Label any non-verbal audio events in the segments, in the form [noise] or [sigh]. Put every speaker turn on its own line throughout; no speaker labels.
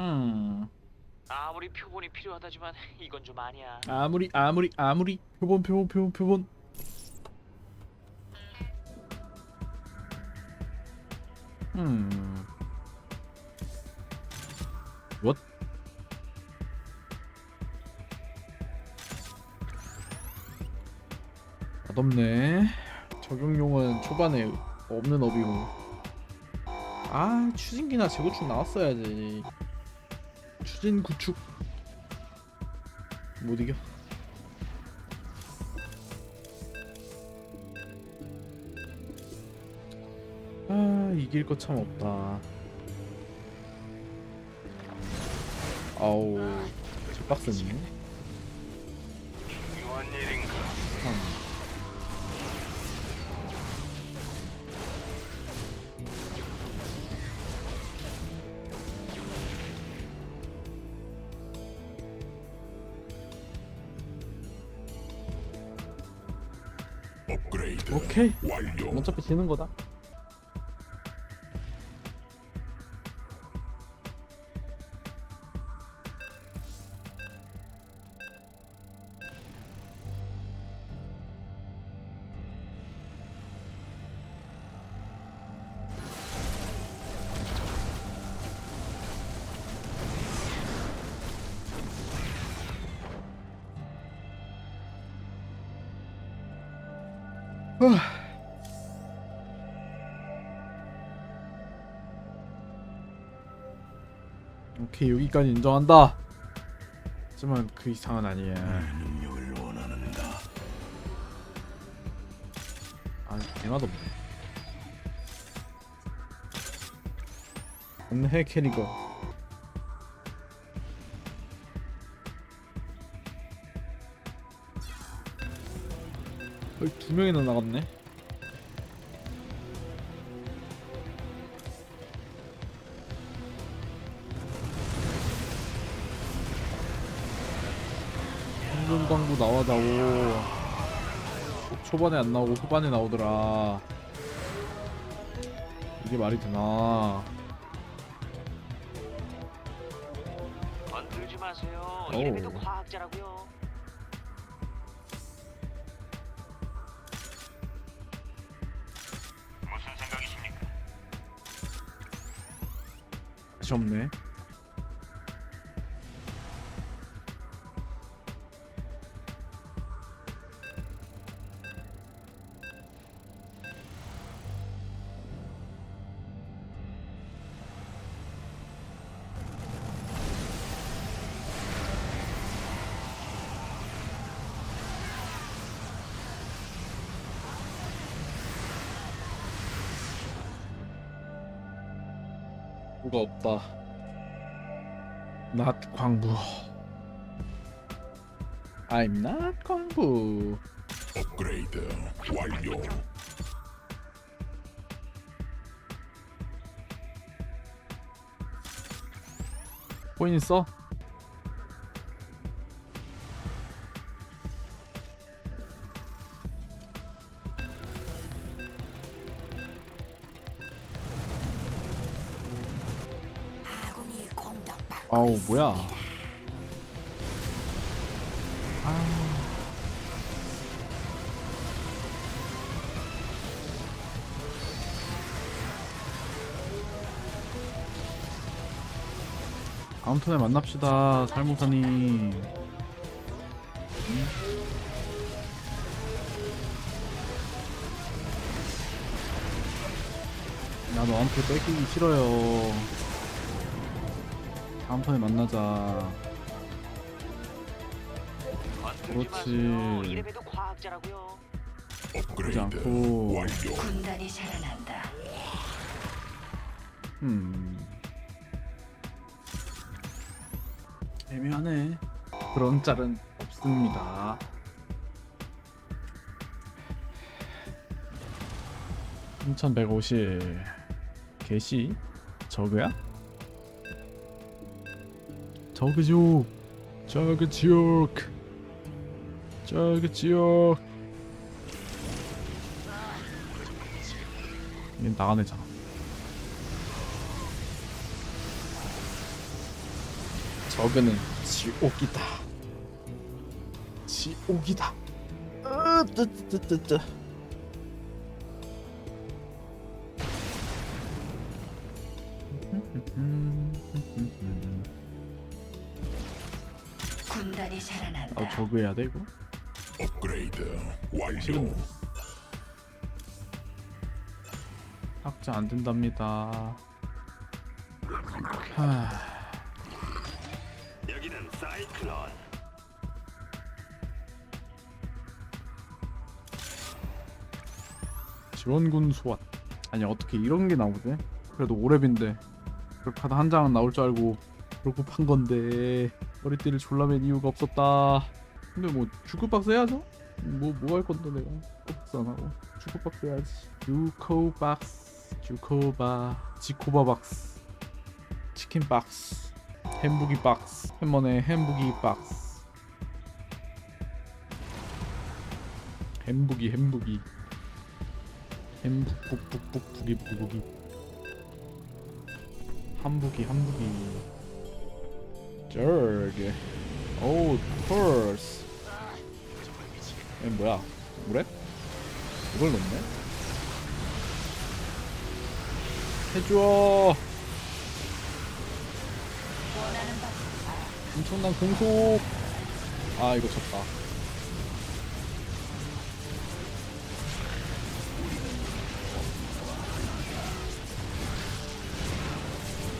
음.
아무리 표본이 필요하다지만 이건 좀 아니야.
아무리 아무리 아무리 표본 표본 표본 표본 음. what 맛없네 적용용은 초반에 없는 업이고 아 추진기나 재구축 나왔어야지 추진 구축. 못 이겨. 아 이길 거참 없다. 아우 개빡세네 오케이. 어차피 지는 거다 오케이 여기까지 인정한다. 하지만 그 이상은 아니야
능력을 원하는가?
아 개맛없네. 안해 캐리거 거의 두 명이나 나갔네 황금 광부 나와다오 초반에 안 나오고 후반에 나오더라. 이게 말이 되나?
건들지 마세요. 이래봬도 과학자라고요.
없네. 뭐가 없다. not 광부. I'm not 광부.
업그레이드 완료.
코인 있어? 아우 뭐야? 아. 다음 턴에 만납시다, 살모사님. 나 너한테 뺏기기 싫어요. 다음 턴에 만나자. 그렇지.
마세요. 이래봬도 과학자라고요.
그러지
업그레이드
않고.
완료.
군단이 살아난다.
음. 애매하네. 그런 짤은 없습니다. (3150) 개시 저그야? 저그죠 저그 지옥 저그 지옥 얘 나가내잖아 저그는 지옥이다. 지옥이다. 으, 뜨뜨뜨뜨.
아
저그 해야 돼 이거?
업그레이드 완료.
삭제 안 된답니다. 하...
여기는 사이클론.
지원군 소환. 아니 어떻게 이런 게 나오지? 그래도 오랩인데 그 카드 한 장은 나올 줄 알고 그러고 판 건데 머리띠를 졸라맨 이유가 없었다. 근데 뭐 주크박스 해야죠? 뭐 뭐 할 건데 내가 주크박스 안 하고 주크박스 해야지. 주코박스, 주코바, 지코바 박스, 치킨 박스, 햄부기 박스, 햄머네 햄부기 박스, 햄부기 햄부기. 햄북북북북 부기 부기 한부기 한부기 저기 오 펄스 이 뭐야 뭐래? 이걸 넣네? 해줘 엄청난 공속 아 이거 졌다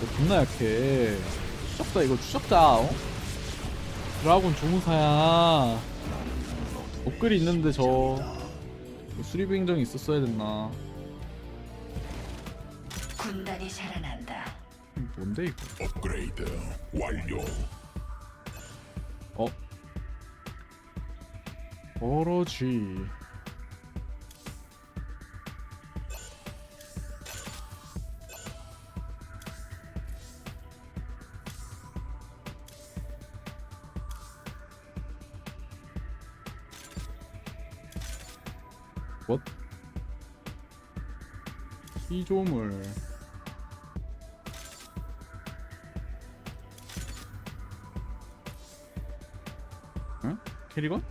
너 존나 약해. 추적자 이거 추적자. 어? 드라군 조무사야. 업글이 있는데 저 수리비 행정이 있었어야 됐나?
군단이 살아난다.
뭔데 이거?
업그레이드 완료.
어? 버러지. 피조물 응? 캐리건?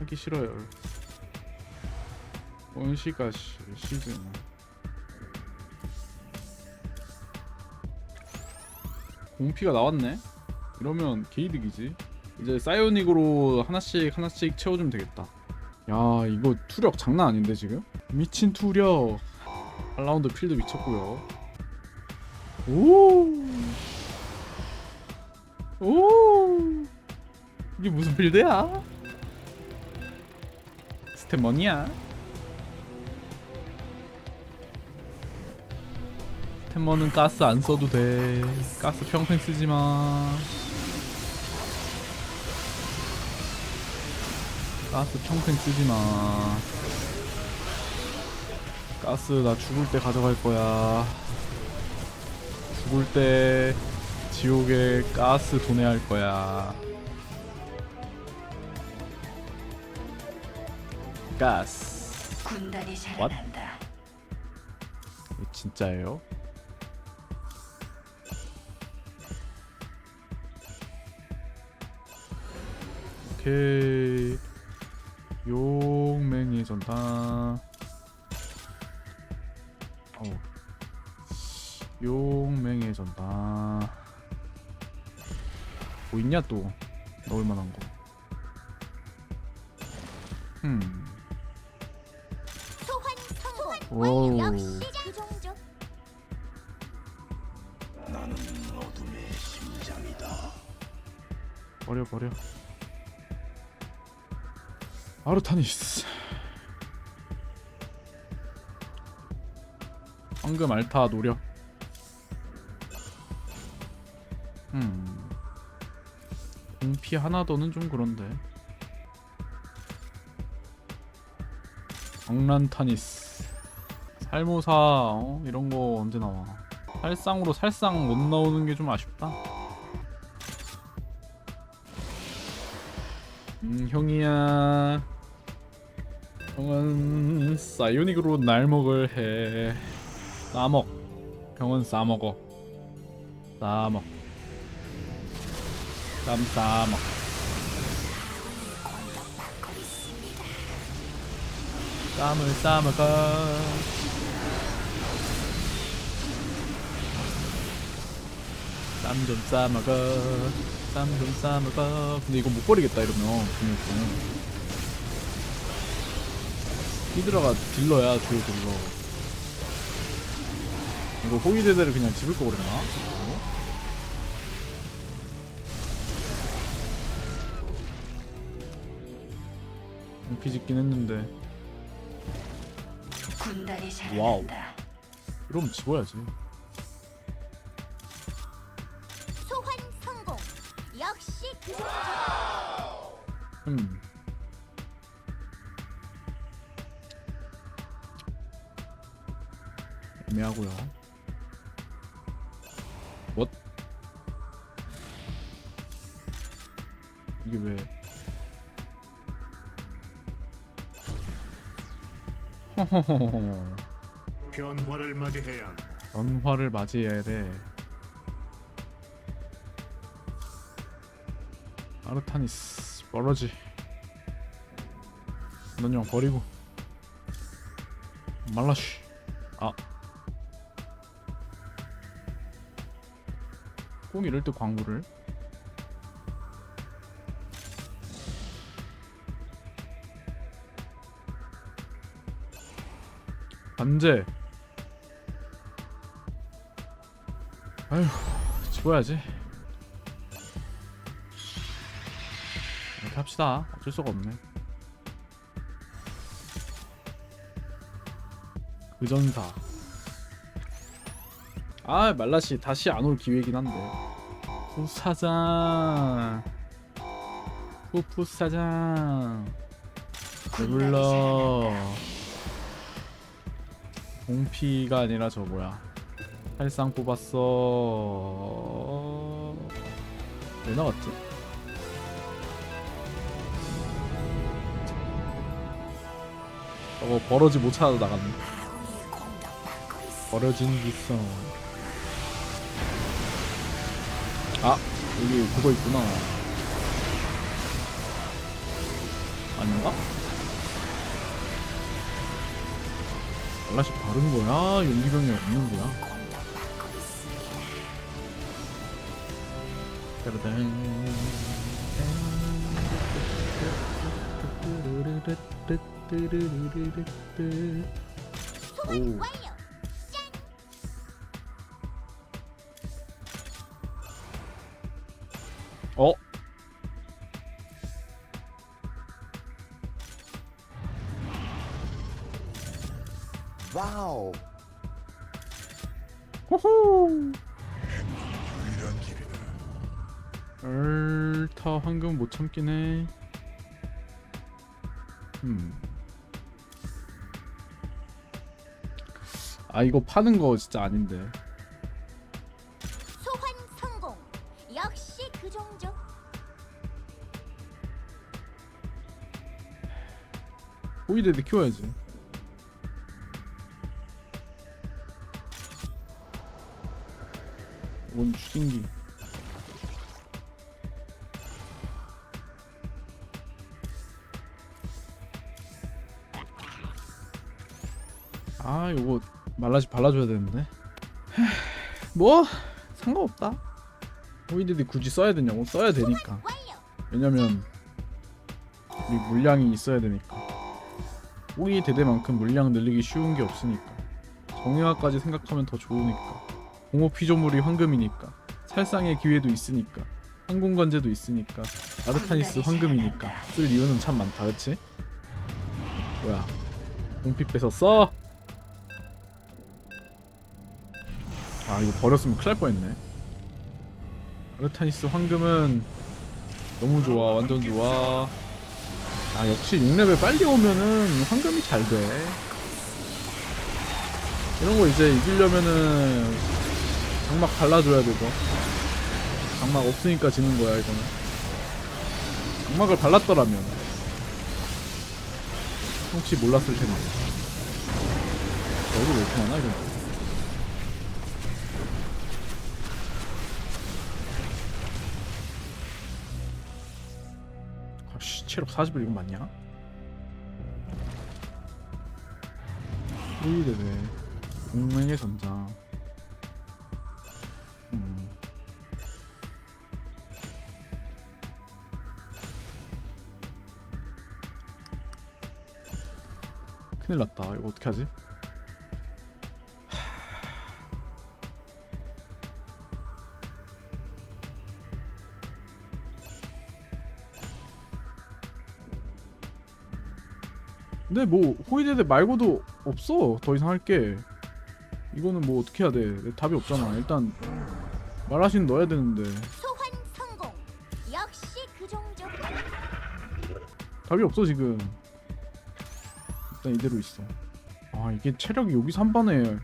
하기 싫어요 원시가 시, 시즌 공피가 나왔네? 이러면 게이득이지 이제 사이오닉으로 하나씩 하나씩 채워주면 되겠다 야 이거 투력 장난 아닌데 지금? 미친 투력 8라운드 필드 미쳤고요 오 오! 이게 무슨 빌드야? 스탠머니야? 스탠머는 가스 안 써도 돼. 가스 평생 쓰지 마. 가스 평생 쓰지 마. 가스 나 죽을 때 가져갈 거야. 죽을 때 지옥에 가스 도내할 거야. 가스.
군단이 살아난다.
진짜예요? 오케이 용맹이 전당 어 용맹이 전당 뭐 있냐 또 넣을 만한 거 음.
소환 성공.
오우.
역시 그 정도.
나는 어둠의 심장이다.
버려 버려 아르타니스 황금 알타 노력. 음. 공피 하나 더는 좀 그런데. 억란타니스. 살모사 어? 이런 거 언제 나와? 살상으로 살상 못 나오는 게 좀 아쉽다. 음 형이야. 형은 사이오닉으로 날 먹을 해 싸먹. 형은 싸먹어. 싸먹. 쌈 싸먹. 쌈을 싸먹어. 쌈 좀 싸먹어. 쌈 좀 싸먹어. 근데 이거 못 버리겠다 이러면 분명히 히드라가 딜러야 주요 딜러 이거 호위대대를 그냥 집을 거 그랬나? 어? 피 짓긴 했는데
군단이
와우. 이러면 집어야지
소환 성공. 역시 그
음. 애매하고요. 허허허허. [laughs]
변화를 맞이해야 한다.
변화를 맞이해야 돼. 아르타니스 멀어지. 넌영 버리고. 말라쉬. 아. 꼭 이럴 때 광고를. 반제. 아휴, 집어야지. 이렇게 합시다. 어쩔 수가 없네. 의전사. 아, 말라시 다시 안 올 기회이긴 한데. 부사장. 푸푸사장. 왜 불러? 공피가 아니라 저 뭐야? 팔상 뽑았어. 왜 나왔지? 저거 버러지 못 찾아 나갔네. 버려진 기성. 아 여기 그거 있구나. 아닌가? 알라시 바른 거야? 용기병이 없는 거야? 오. 호호.
길이다.
얼타 황금 못 참긴 해. 음. 아 이거 파는 거 진짜 아닌데.
소환 성공. 역시 그 정도.
호이데드 키워야지. 이건 추진기. 아 요거 말라지 발라줘야 되는데. 하, [sighs] 뭐 상관없다. 호이데드 굳이 써야 되냐고 써야 되니까. 왜냐면 우리 물량이 있어야 되니까. 호이 대대만큼 물량 늘리기 쉬운 게 없으니까. 정형화까지 생각하면 더 좋으니까. 공호 피조물이 황금이니까. 살상의 기회도 있으니까. 항공관제도 있으니까. 아르타니스 황금이니까. 쓸 이유는 참 많다, 그치? 뭐야? 공피 뺏었어? 아 이거 버렸으면 큰일 날 뻔했네. 아르타니스 황금은 너무 좋아, 완전 좋아. 아 역시 6레벨 빨리 오면은 황금이 잘 돼. 이런 거 이제 이기려면은 장막 발라줘야 되죠. 장막 없으니까 지는 거야 이거는. 장막을 발랐더라면 혹시 몰랐을 텐데. 여기 왜 이렇게 많아 이거? 체력 40을 이거 맞냐? 호위대대 공맹의 전장 큰일 났다. 이거 어떻게 하지? 근데 뭐 호위대대 말고도 없어. 더 이상 할 게. 이거는 뭐 어떻게 해야 돼? 답이 없잖아. 일단 말하신 넣어야 되는데.
소환 성공. 역시 그 정도.
답이 없어 지금 일단 이대로 있어. 아 이게 체력이 여기서 한 번에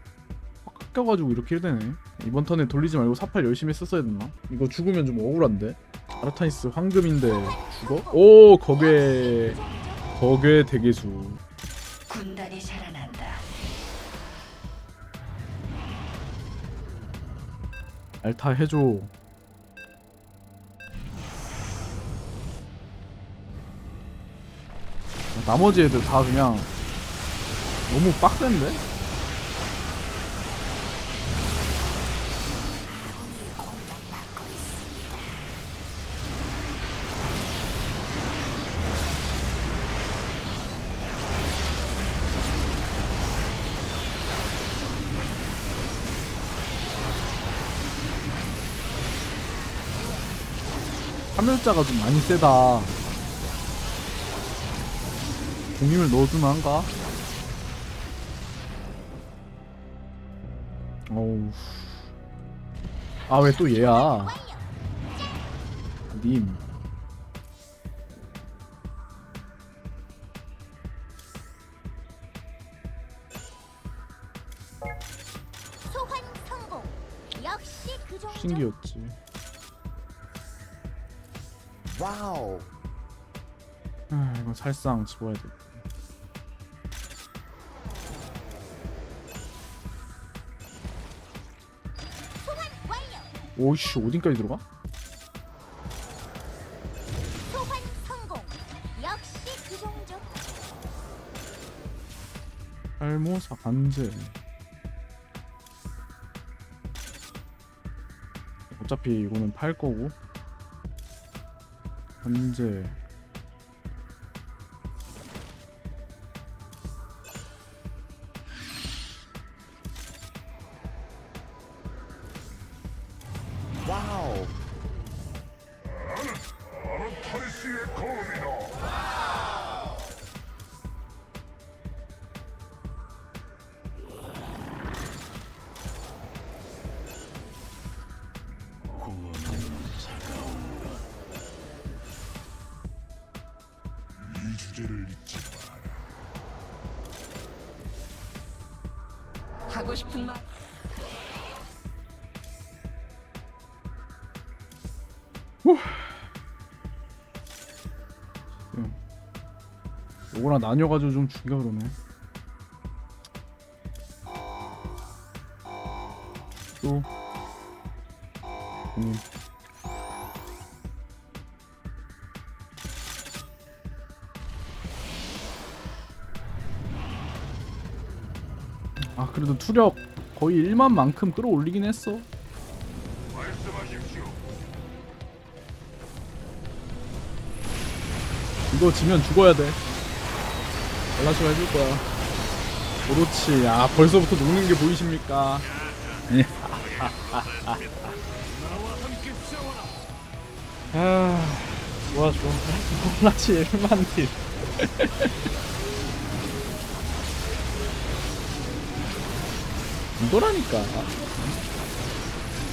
확 깎여가지고 이렇게 되네. 이번 턴에 돌리지 말고 사팔 열심히 썼어야 됐나? 이거 죽으면 좀 억울한데? 아르타니스 황금인데 죽어? 오 거괴. 거괴 대개수.
군단이 살아난다.
알타 해줘. 나머지 애들 다 그냥 너무 빡센데? 화멸자가 좀 많이 세다 공임을 넣어주면 한가? 어우 아 왜 또 얘야. 님
그.
신기였지
와우.
아 이거 살상 집어야 돼 오이씨 어딘까지 들어가?
소환 성공. 역시 그.
알모사 반제 어차피 이거는 팔 거고 반제
이
주제를 잊지 마라.
하고 싶은 말.
요거랑 나뉘어가지고 좀 죽여 그러네 또 음. 아 그래도 투력 거의 1만 만큼 끌어올리긴 했어. 이거 지면 죽어야 돼. 연락처 해줄 거야. 그렇지. 아 벌써부터 녹는 게 보이십니까? 예. 아, 좋아 좋아. 콜라치 1만 딜. 이거라니까.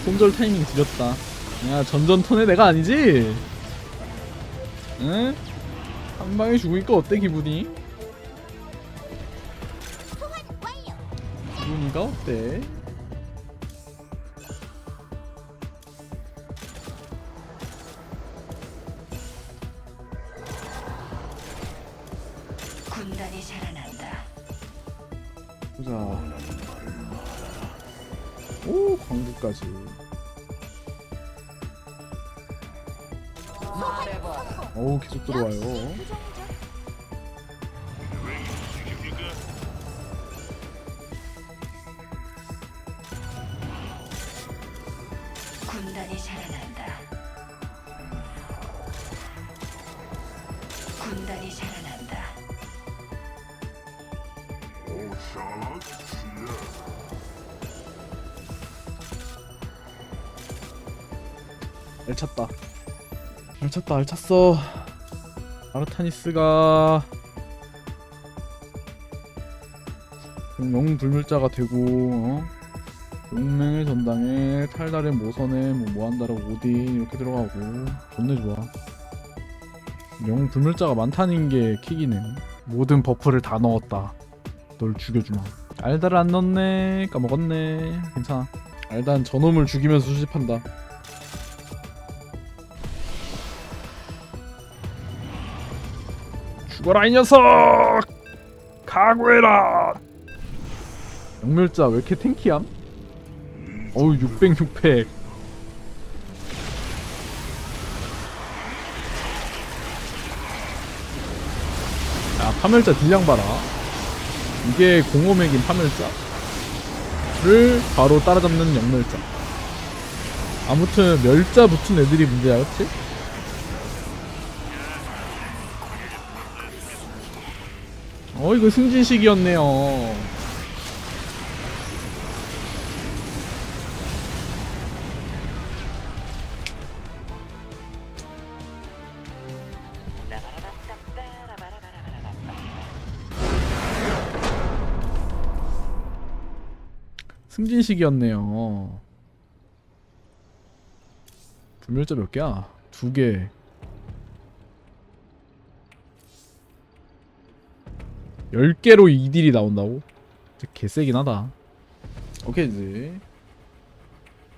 손절 타이밍 지렸다. 야 전전 턴에 내가 아니지? 응? 한 방에 죽으니까 어때 기분이? 기분이가 어때?
군단이 살아난다.
보자. 오 광고까지. 어우 계속 들어와요
군단이 살아난다. 군단이 살아난다.
알찼다 알찼다 알찼어 아르타니스가 영웅 불멸자가 되고 어? 용맹의 전당에 탈달의 모선에 뭐 뭐 한다라고 오딘 이렇게 들어가고 좋네 좋아. 영웅 불멸자가 많다는 게 킥이네. 모든 버프를 다 넣었다. 널 죽여주마. 알다를 안 넣었네. 까먹었네. 괜찮아. 알단 저놈을 죽이면서 수집한다. 죽어라 이 녀석! 각오해라! 영멸자 왜 이렇게 탱키함? 어우 600 600 야 파멸자 딜량 봐라. 이게 공허맥인 파멸자를 바로 따라잡는 영멸자. 아무튼 멸자 붙은 애들이 문제야 그치? 어 이거 승진식이었네요 승진식이었네요 불멸자 몇 개야? 두 개. 열 개로 2딜이 나온다고? 개세긴 하다. 오케이 이제